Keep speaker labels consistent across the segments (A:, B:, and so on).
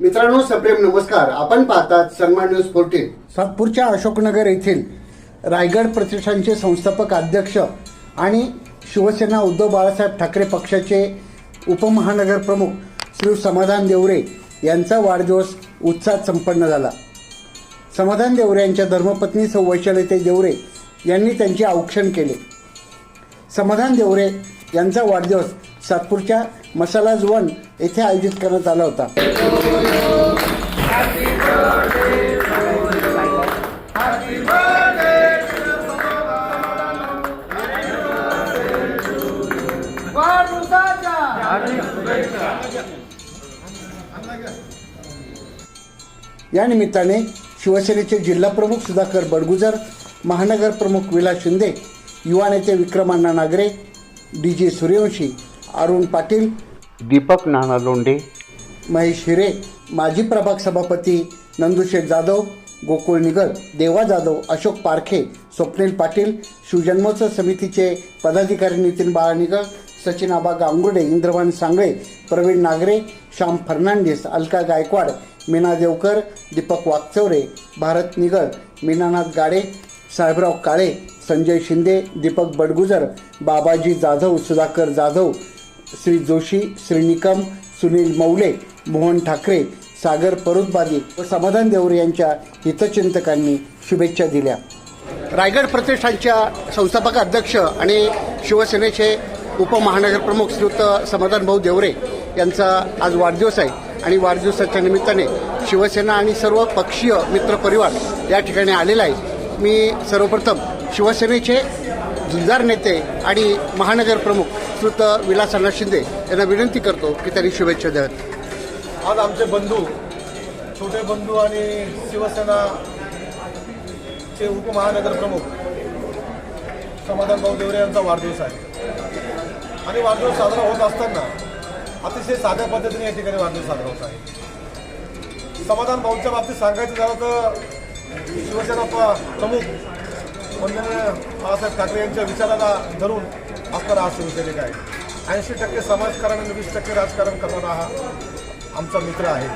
A: मित्रांनो सप्रेम नमस्कार. आपण पाहतात सन्मान न्यूज फोर्टीन. सातपूरच्या अशोकनगर येथील रायगड प्रतिष्ठानचे संस्थापक अध्यक्ष आणि शिवसेना उद्धव बाळासाहेब ठाकरे पक्षाचे उपमहानगर प्रमुख श्री समाधान देवरे यांचा वाढदिवस उत्साहात संपन्न झाला. समाधान देवरे यांच्या धर्मपत्नी सौ. वैशालते देवरे यांनी त्यांचे औक्षण केले. समाधान देवरे यांचा वाढदिवस सातपूरच्या मसालाज वन येथे आयोजित करण्यात आला होता. या निमित्ताने शिवसेनेचे जिल्हा प्रमुख सुधाकर बडगुजर महानगर प्रमुख विलास शिंदे युवा नेते विक्रमांना नागरे डी जे सूर्यवंशी अरुण पाटील दीपक नाना लोंढे महेश हिरे माजी प्रभाग सभापती नंदुशेठ जाधव गोकुळ निगल देवा जाधव अशोक पारखे स्वप्नील पाटील शिवजन्मोत्सव समितीचे पदाधिकारी नितीन बाळा निगळ सचिन आबा गांगुर्डे इंद्रवान सांगळे प्रवीण नागरे श्याम फर्नांडिस अलका गायकवाड मीना देवकर दीपक वागचौरे भारत निगळ मीनानाथ गाडे साहेबराव काळे संजय शिंदे दीपक बडगुजर बाबाजी जाधव सुधाकर जाधव श्री जोशी श्री निकम सुनील मौले मोहन ठाकरे सागर परुतबादी व समाधान देवरे यांच्या हितचिंतकांनी शुभेच्छा दिल्या. रायगड प्रतिष्ठानच्या संस्थापक अध्यक्ष आणि शिवसेनेचे उपमहानगर प्रमुख श्रीयुत समाधान भाऊ देवरे यांचा आज वाढदिवस आहे आणि वाढदिवसाच्या निमित्ताने शिवसेना आणि सर्व पक्षीय मित्रपरिवार या ठिकाणी आलेला आहे. मी सर्वप्रथम शिवसेनेचे जुलदार नेते आणि महानगर प्रमुख विलास विलासअण्णा शिंदे यांना विनंती करतो की त्यांनी शुभेच्छा द्याव्यात.
B: आज आमचे बंधू छोटे बंधू आणि शिवसेना चे उपमहानगर प्रमुख समाधान भाऊ देवरे यांचा वाढदिवस आहे. आणि वाढदिवस साजरा होत असताना अतिशय साध्या पद्धतीने या ठिकाणी वाढदिवस साजरा होत आहे. समाधान भाऊच्या बाबतीत सांगायचं झालं तर शिवसेना प- प्रमुख म्हणजे बाळासाहेब ठाकरे यांच्या विचाराला धरून असणारा आज शिवसैनिक आहे ऐंशी टक्के समाजकारण आणि वीस टक्के राजकारण करणारा हा आमचा मित्र आहे.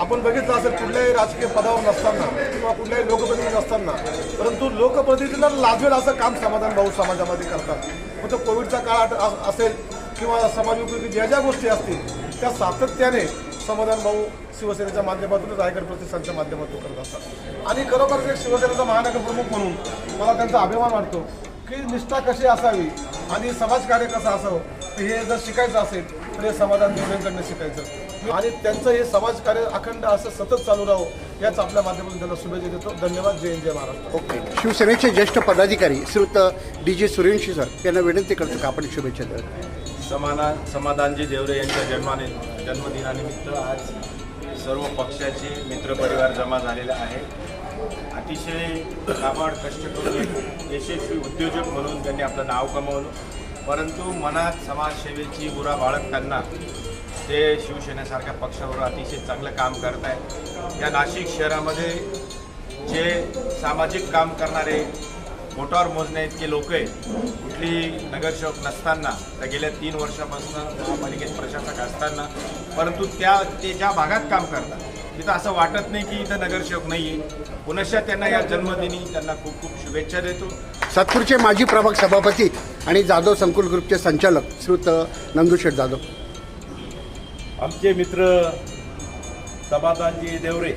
B: आपण बघितलं असेल कुठल्याही राजकीय पदावर नसताना किंवा कुठल्याही लोकप्रतिनिधी नसताना परंतु लोकप्रतिनिधीला लाजवेल असं काम समाधान भाऊ समाजामध्ये करतात. मग तो कोविडचा काळ असेल किंवा समाजोपयोगी ज्या ज्या गोष्टी असतील त्या सातत्याने समाधान भाऊ शिवसेनेच्या माध्यमातून रायगड प्रतिष्ठानच्या माध्यमातून करत असतात. आणि खरोखरच एक शिवसेनेचा महानगर प्रमुख म्हणून मला त्यांचा अभिमान वाटतो. की निष्ठा कशी असावी आणि समाजकार्य कसं असावं हे जर शिकायचं असेल तर हे समाधान देवऱ्यांकडनं शिकायचं. आणि त्यांचं हे समाजकार्य अखंड असं सतत चालू राहो याच आपल्या माध्यमातून त्यांना शुभेच्छा देतो. धन्यवाद. जय हिंद, जय महाराष्ट्र.
A: ओके. शिवसेनेचे ज्येष्ठ पदाधिकारी श्रीयुत डी जे सूर्यवंशी सर यांना विनंती करतो की आपण शुभेच्छा द्याव्यात
C: समाधान समाधानजी देवरे यांच्या जन्माने जन्मदिनानिमित्त आज सर्व पक्षाचे मित्रपरिवार जमा झालेले आहे अतिशय काबाड कष्ट करून यशस्वी उद्योजक म्हणून त्यांनी आपलं नाव कमवलं. परंतु मनात समाजसेवेची बुरा बाळगताना ते शिवसेनेसारख्या पक्षावर अतिशय चांगलं काम करत आहे या नाशिक शहरामध्ये जे सामाजिक काम करणारे बोटावर मोजण्या इतके लोक आहे कुठली नगरसेवक नसताना त्या गेल्या तीन वर्षापासून महापालिकेत प्रशासक असताना परंतु त्या ते ज्या भागात काम करतात तिथं असं वाटत नाही की इथं नगरसेवक नाही आहे पुनश्च त्यांना या जन्मदिनी त्यांना खूप खूप शुभेच्छा देतो.
A: सातपूरचे माजी प्रभाग सभापती आणि जाधव संकुल ग्रुपचे संचालक श्रीयुत नंदुशेठ जाधव.
D: आमचे मित्र समाधानजी देवरे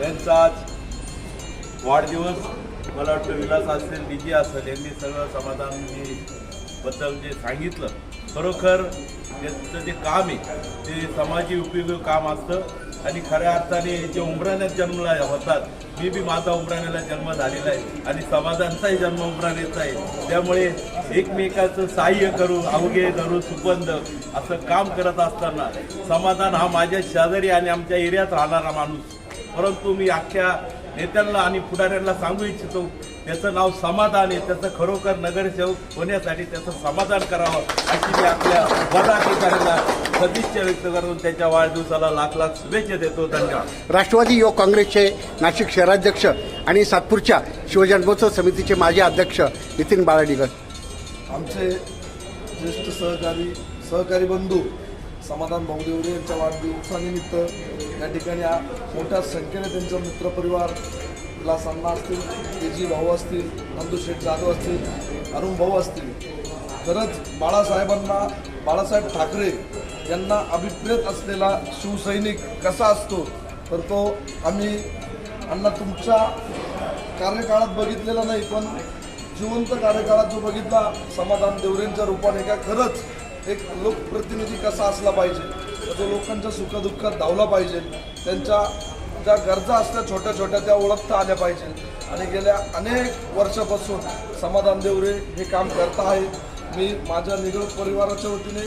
D: यांचा आज वाढदिवस मला वाटतं विलास असेल निधी असेल यांनी सगळं समाधानजी बद्दल जे सांगितलं खरोखर त्यांचं जे काम आहे ते समाजी उपयोगी काम असतं. आणि खऱ्या अर्थाने जे उमराण्यात जन्मला होतात मी बी माझा उमराण्याला जन्म झालेला आहे. आणि समाधानचाही जन्म उमराण्याचा आहे. त्यामुळे एकमेकाचं सहाय्य करू अवघे धरू सुबंध असं काम करत असताना समाधान हा माझ्या शेजारी आणि आमच्या एरियात राहणारा माणूस. परंतु मी अख्ख्या नेत्यांना आणि पुढाऱ्यांना सांगू इच्छितो त्याचं नाव समाधान आहे त्याचं खरोखर नगरसेवक होण्यासाठी त्याचं समाधान करावं अशी मी आपल्या पदाधिकाऱ्यांना सदिच्छा व्यक्त करून त्याच्या वाढदिवसाला लाख लाख शुभेच्छा देतो. धन्यवाद.
A: राष्ट्रवादी युवक काँग्रेसचे नाशिक शहराध्यक्ष आणि सातपूरच्या शिवजन्मोत्सव समितीचे माजी अध्यक्ष नितीन बाळाडिगर
B: आमचे ज्येष्ठ सहकारी सहकारी बंधू
E: समाधान भाऊदेवरे यांच्या वाढदिवसानिमित्त या ठिकाणी मोठ्या संख्येने त्यांचा मित्रपरिवार विलास अण्णा असतील तेजी भाऊ असतील नंदुशेठ जाधव असतील अरुण भाऊ असतील. खरंच बाळासाहेबांना बाळासाहेब ठाकरे यांना अभिप्रेत असलेला शिवसैनिक कसा असतो तर तो आम्ही अण्णा तुमच्या कार्यकाळात बघितलेला नाही पण जिवंत कार्यकाळात जो बघितला समाधान देवरेंच्या रूपाने का खरंच एक लोकप्रतिनिधी कसा असला पाहिजे तो लोकांच्या सुखदुःखात धावला पाहिजे त्यांच्या ज्या गरजा असल्या छोट्या छोट्या त्या ओळखता आल्या पाहिजे. आणि गेल्या अनेक वर्षापासून समाधान देवरे हे काम करत आहेत. मी माझ्या निगड परिवाराच्या वतीने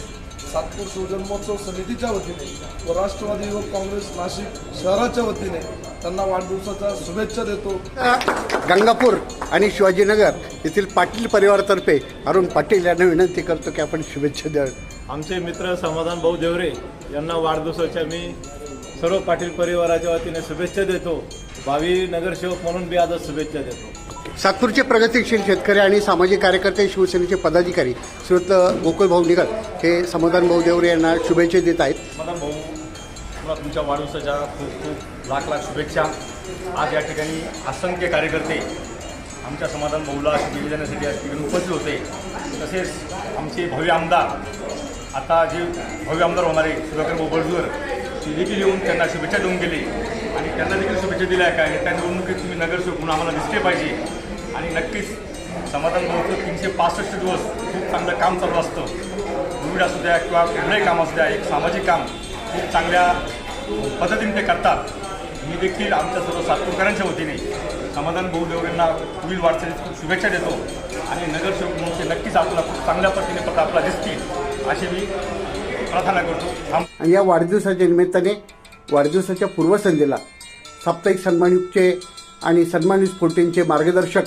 E: सातपूर शिवजन्मोत्सव समितीच्या वतीने व राष्ट्रवादी युवक काँग्रेस नाशिक शहराच्या वतीने त्यांना वाढदिवसाच्या शुभेच्छा देतो.
A: गंगापूर आणि शिवाजीनगर येथील पाटील परिवारातर्फे अरुण पाटील यांना विनंती करतो की आपण शुभेच्छा द्या
C: आमचे मित्र समाधान भाऊ देवरे यांना वाढदिवसाच्या मी सर्व पाटील परिवाराच्या वतीने शुभेच्छा देतो. भावी नगरसेवक म्हणून मी आज शुभेच्छा देतो.
A: सातपूरचे प्रगतिशील शेतकरी आणि सामाजिक कार्यकर्ते शिवसेनेचे पदाधिकारी श्रीयुत गोकुळ भाऊ निगत हे समाधान भाऊ देवरे यांना शुभेच्छा देत आहेत.
C: समाधान तुमच्या वाढदिवसाच्या खूप खूप लाख लाख शुभेच्छा. आज या ठिकाणी असंख्य कार्यकर्ते आमच्या समाधान बहुला शुभेच्छा देण्यासाठी या ठिकाणी उपस्थित होते. तसेच आमचे भव्य आमदार आता जे भव्य आमदार होणारे सुधाकर भाऊ ते देखील येऊन त्यांना शुभेच्छा देऊन गेले. आणि त्यांना देखील शुभेच्छा दिल्या का त्या निवडणुकीत तुम्ही नगरसेवक म्हणून आम्हाला दिसले पाहिजे. आणि नक्कीच समाधान भाऊचं तीनशे पासष्ट दिवस खूप चांगलं काम चालू असतं. कोविड असू द्या किंवा कुठलंही काम असू द्या एक सामाजिक काम खूप चांगल्या पद्धतीने ते करतात. मी देखील आमच्या सर्व सातपूरकरांच्या वतीने समाधान भाऊ देवरेंना पुढील वाटचालीस खूप शुभेच्छा देतो आणि नगरसेवक म्हणून ते नक्कीच आपला खूप चांगल्या पद्धतीने पत्र आपला दिसतील अशी मी प्रार्थना करतो.
A: आणि या वाढदिवसाच्या निमित्ताने वाढदिवसाच्या पूर्वसंध्येला साप्ताहिक सन्मानयुक्तचे आणि सन्मानित स्फोटींचे मार्गदर्शक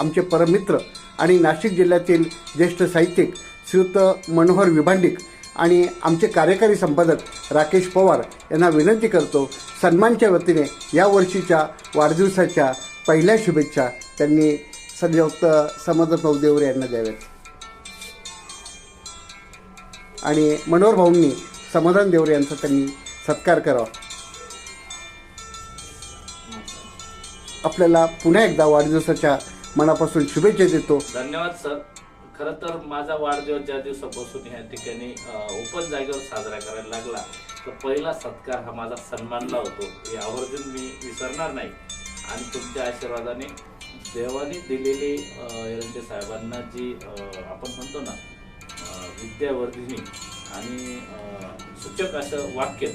A: आमचे परममित्र आणि नाशिक जिल्ह्यातील ज्येष्ठ साहित्यिक श्रीयुत मनोहर विभांडिक आणि आमचे कार्यकारी संपादक राकेश पवार यांना विनंती करतो सन्मानच्या वतीने या वर्षीच्या वाढदिवसाच्या पहिल्या शुभेच्छा त्यांनी संयुक्त समाधान नवदेवर देवरे यांना द्याव्यात. आणि मनोहर भाऊंनी समाधान देवरे यांचा त्यांनी सत्कार करावा. आपल्याला पुन्हा एकदा वाढदिवसाच्या मनापासून शुभेच्छा देतो.
F: धन्यवाद सर. खरं तर माझा वाढदिवस ज्या दिवसापासून या ठिकाणी ओपन जागेवर साजरा करायला लागला तर पहिला सत्कार हा माझा सन्मानला होतो. हे आवर्जून मी विसरणार नाही. आणि तुमच्या आशीर्वादाने देवाने दिलेली अ, साहेबांना जी आपण म्हणतो ना विद्यावर्धिनी आणि सूचक असं वाक्य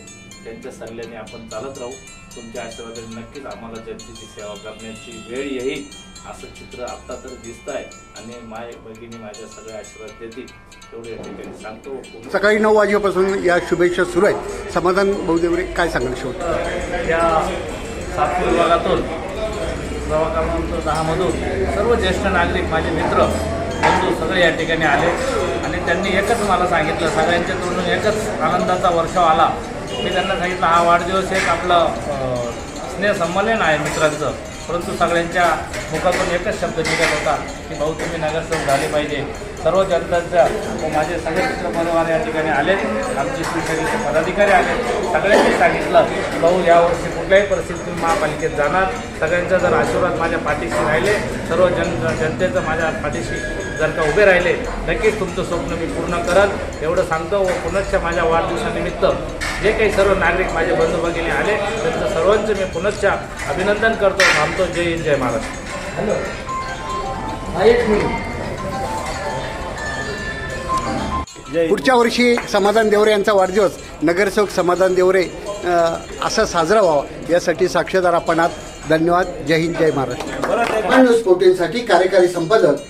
F: त्यांच्या सल्ल्याने आपण चालत राहू. तुमच्या आशीर्वादाने नक्कीच आम्हाला जनतेची सेवा करण्याची वेळ येईल असं चित्र आत्ता तर दिसत आहे आणि माय भगिनी माझ्या सगळ्या आशीर्वाद देतील तेवढे या ठिकाणी सांगतो.
A: सकाळी नऊ वाजेपासून या शुभेच्छा सुरू आहेत. समाधान भाऊदेवरे काय सांगाल शेवट?
F: या सातपूर विभागातून प्रभाग क्रमांक दहामधून सर्व ज्येष्ठ नागरिक माझे मित्र बंधू सगळे या ठिकाणी आले. आणि त्यांनी एकच मला सांगितलं सगळ्यांच्या तोंडून एकच आनंदाचा वर्षाव आला. मी त्यांना सांगितलं हा वाढदिवस एक आपलं स्नेहसंमेलन आहे मित्रांचं. परंतु सगळ्यांच्या मुखातून एकच शब्द निघत होता की भाऊ तुम्ही नगरसेवक झाले पाहिजे. सर्व जनतांच्या व माझे सगळे मित्रपरिवार या ठिकाणी आले. आमचे शिवसेनेचे पदाधिकारी आले. सगळ्यांनी सांगितलं की भाऊ यावर्षी कुठल्याही परिस्थितीत तुम्ही महापालिकेत जाणार. सगळ्यांचा जर आशीर्वाद माझ्या पाठीशी राहिले सर्व जन जनतेचं माझ्या पाठीशी जर का उभे राहिले नक्कीच तुमचं स्वप्न मी पूर्ण करल. एवढं सांगतो व पुनश्च माझ्या वाढदिवसानिमित्त जे काही सर्व नागरिक माझे बंधू भगिनी आले त्यांचं सर्वांचं मी पुनश्च अभिनंदन करतो थांबतो. जय हिंद जय महाराष्ट्र.
C: जय
A: पुढच्या वर्षी समाधान देवरे यांचा वाढदिवस नगरसेवक समाधान देवरे असा साजरा व्हावा यासाठी साक्षीदार आपण आहात. धन्यवाद. जय हिंद जय महाराष्ट्र. न्यूज फोर्टीनसाठी कार्यकारी संपादक